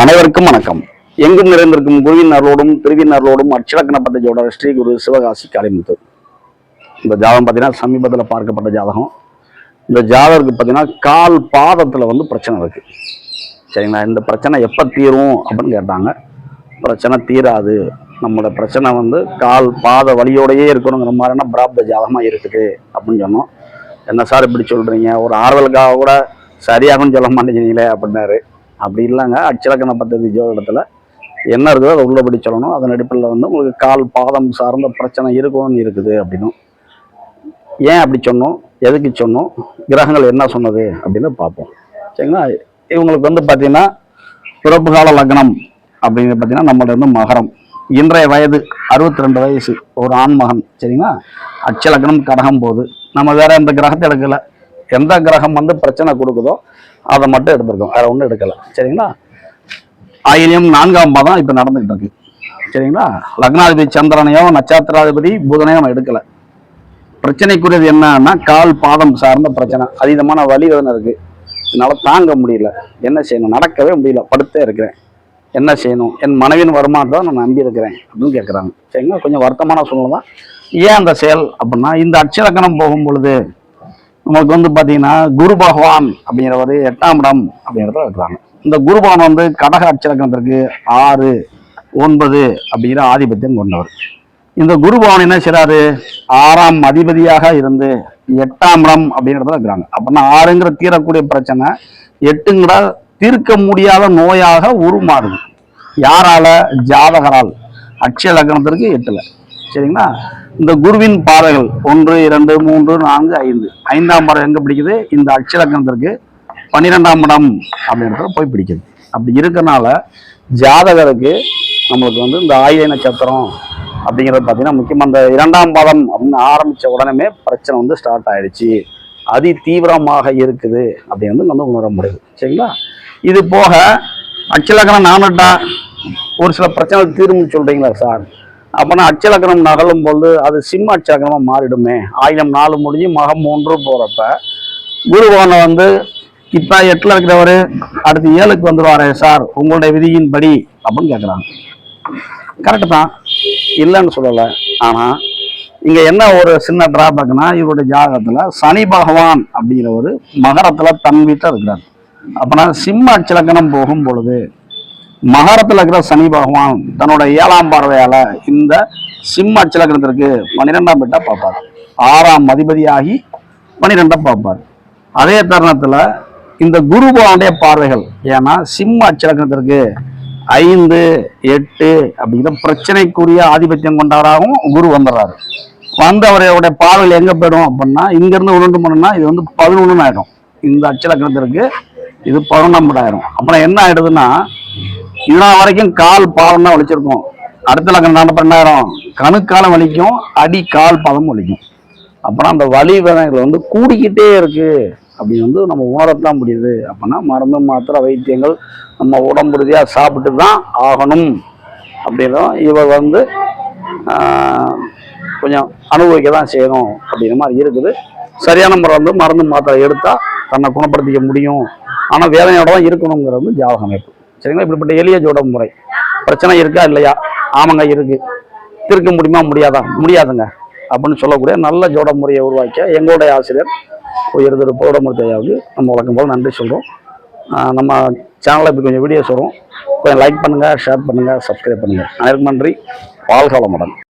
அனைவருக்கும் வணக்கம். எங்கும் நிறைந்திருக்கும் குருவின் அருளோடும் திருவின் அருளோடும் அட்சலக்கண பத்தஜோட ஸ்ரீ குரு சிவகாசி காளிமுத்து இந்த ஜாதகம் பார்த்தீங்கன்னா சமீபத்தில் பார்க்கப்பட்ட ஜாதகம். இந்த ஜாதகருக்கு பார்த்தீங்கன்னா கால் பாதத்தில் வந்து பிரச்சனை இருக்கு. சரிங்களா? இந்த பிரச்சனை எப்போ தீரும் அப்படின்னு கேட்டாங்க. பிரச்சனை தீராது. நம்மளோட பிரச்சனை வந்து கால் பாத வழியோடையே இருக்கணுங்கிற மாதிரியான பிராப்த ஜாதகமாக இருக்குது அப்படின்னு சொன்னோம். என்ன சார் இப்படி சொல்கிறீங்க ஒரு ஆறுதலுக்காக கூட சரியாகும்னு சொல்ல மாட்டேங்கிறீங்களே அப்படின்னாரு. அப்படி இல்லைங்க. அச்சலக்கண பദ്ധதி ஜோதிடத்தில் என்ன இருக்குதோ அதை உள்ளபடி சொல்லணும். அதன் அடிப்படையில் வந்து உங்களுக்கு கால் பாதம் சார்ந்த பிரச்சனை இருக்கும்னு இருக்குது அப்படின்னும். ஏன் அப்படி சொன்னோம்? எதுக்கு சொன்னோம்? கிரகங்கள் என்ன சொன்னது அப்படின்னு பார்ப்போம். சரிங்களா? இவங்களுக்கு வந்து பார்த்தீங்கன்னா பிறப்பு கால லக்னம் அப்படிங்கிறது பார்த்தீங்கன்னா நம்மளோட வந்து மகரம். இன்றைய வயது அறுபத்தி ரெண்டு வயசு ஒரு ஆண் மகன். சரிங்களா? அச்சலக்னம் கடகம் போகுது நம்ம வேற எந்த கிரகத்தை எடுக்கலை? எந்த கிரகம் வந்து பிரச்சனை கொடுக்குதோ அதை மட்டும் எடுத்திருக்கோம். வேற ஒன்றும் எடுக்கலை. சரிங்களா? ஆயிரம் நான்காம் பாதம் இப்போ நடந்துகிட்டு இருக்கு. சரிங்களா? லக்னாதிபதி சந்திரனையோ நட்சத்திராதிபதி புதனையோ நம்ம எடுக்கலை. பிரச்சனைக்குரியது என்னன்னா கால் பாதம் சார்ந்த பிரச்சனை. அதீதமான வலி வேதனை இருக்கு. என்னால் தாங்க முடியல. என்ன செய்யணும்? நடக்கவே முடியல. படுத்தே இருக்கிறேன். என்ன செய்யணும்? என் மனைவின் வருமானத்தை நான் நம்பி இருக்கிறேன் அப்படின்னு கேட்குறாங்க சரிங்களா? கொஞ்சம் வருத்தமான சூழ்நிலை தான். ஏன் அந்த செயல் அப்படின்னா இந்த அட்சலக்கணம் போகும் பொழுது நமக்கு வந்து பார்த்தீங்கன்னா குரு பகவான் அப்படிங்கிறவர் எட்டாம் இடம் அப்படிங்கிறத இருக்கிறாங்க இந்த குரு பகவான் வந்து கடக அட்சலக்கணத்திற்கு ஆறு ஒன்பது அப்படிங்கிற ஆதிபத்தியம் கொண்டவர். இந்த குரு பகவான் என்ன செய்றாரு? ஆறாம் அதிபதியாக இருந்து எட்டாம் இடம் அப்படிங்கிறதுல இருக்கிறாங்க அப்படின்னா ஆறுங்கிற தீரக்கூடிய பிரச்சனை எட்டுங்கிற தீர்க்க முடியாத நோயாக உருமாறுது. யாரால? ஜாதகரால். அட்சய லக்னத்திற்கு எட்டுல. சரிங்களா? இந்த குருவின் பாறைகள் ஒன்று இரண்டு மூன்று நான்கு ஐந்து. ஐந்தாம் பாறை எங்க பிடிக்குது? இந்த அட்சய பன்னிரெண்டாம் இடம் அப்படின்றத போய் பிடிக்குது. அப்படி இருக்கிறனால ஜாதகருக்கு நம்மளுக்கு வந்து இந்த ஆயுத நட்சத்திரம் அப்படிங்கிறது பார்த்தீங்கன்னா முக்கியமாக இந்த இரண்டாம் பாதம் அப்படின்னு ஆரம்பித்த உடனே பிரச்சனை வந்து ஸ்டார்ட் ஆயிடுச்சு. அதி தீவிரமாக இருக்குது அப்படின்னு வந்து வந்து உணர முடியுது. சரிங்களா? இது போக அச்சலக்கணம் நானட்டா ஒரு சில பிரச்சனை தீர்வுன்னு சொல்கிறீங்களா சார்? அப்போனா அச்சலக்கணம் நகலும் பொழுது அது சிம்ம அச்சலக்கணமாக மாறிடுமே. ஆயிரம் நாலு முடிஞ்சு மகம் மூன்று போகிறப்ப குருபவனை வந்து இப்போ எட்டில் இருக்கிறவர் அடுத்து ஏழுக்கு வந்துடுவாரே சார் உங்களுடைய விதியின் படி அப்படின்னு கேட்குறாங்க கரெக்டு தான். இல்லைன்னு சொல்லலை. ஆனால் இங்கே என்ன ஒரு சின்ன டிராபேக்னா இவருடைய ஜாதகத்தில் சனி பகவான் அப்படிங்கிற ஒரு மகரத்தில் தன் வீட்டில் இருக்கிறார். அப்போனா சிம்ம அச்சலக்கணம் போகும் பொழுது மகரத்தில் இருக்கிற சனி பகவான் தன்னோட ஏழாம் பார்வையால் இந்த சிம்ம அச்சலக்கணத்திற்கு பன்னிரெண்டாம் வீட்டை பார்ப்பார். ஆறாம் அதிபதியாகி பன்னிரெண்டை பார்ப்பார். அதே தருணத்தில் இந்த குரு பகவானுடைய பார்வைகள் ஏன்னா சிம்ம அச்சலக்கணத்திற்கு ஐந்து எட்டு அப்படிங்கிற பிரச்சனைக்குரிய ஆதிபத்தியம் கொண்டவராகவும் குரு வந்துடுறாரு. வந்தவரையோட பார்வையில் எங்கே போயிடும் அப்படின்னா இங்கேருந்து உருண்டு இது வந்து பதினொன்று ஆயிடும். இந்த அச்சலக்கணத்திற்கு இது பதினொன்றாம் ஆயிரும். அப்புறம் என்ன ஆயிடுதுன்னா இதனால் வரைக்கும் கால் பாதம் தான் வலிச்சிருக்கும். அடுத்த லக்கம் என்ன பண்ணாயிரம் கணுக்காலம் வலிக்கும் அடி கால் பாதம் வலிக்கும். அப்புறம் அந்த வலி வேதனைகள் வந்து கூடிக்கிட்டே இருக்கு. அப்படின்னு வந்து நம்ம உணரத்தான் முடியுது. அப்படின்னா மருந்து மாத்திரை வைத்தியங்கள் நம்ம உடம்புறுதியாக சாப்பிட்டு தான் ஆகணும். அப்படின்னும் இவர் வந்து கொஞ்சம் அனுபவிக்க தான் செய்யணும் அப்படிங்கிற மாதிரி இருக்குது. சரியான முறை வந்து மருந்து மாத்திரை எடுத்தால் தன்னை குணப்படுத்திக்க முடியும். ஆனால் வேதனையோட தான் இருக்கணுங்கிறது ஜாதக அமைப்பு. சரிங்களா? இப்படிப்பட்ட எளிய ஜோட முறை. பிரச்சனை இருக்கா இல்லையா? ஆமாங்க இருக்கு. திருக்க முடியுமா? முடியாதா? முடியாதுங்க. அப்படின்னு சொல்லக்கூடிய நல்ல ஜோட முறையை உருவாக்கிய எங்களுடைய ஆசிரியர் உயர் திரு நம்ம வழக்கம் போல் நன்றி சொல்கிறோம் நம்ம சேனலில் இப்போ கொஞ்சம் வீடியோஸ் வரும். கொஞ்சம் லைக் பண்ணுங்கள் ஷேர் பண்ணுங்கள் சப்ஸ்கிரைப் பண்ணுங்கள் அனைவருக்கும் நன்றி. வாழ்காலமுடன்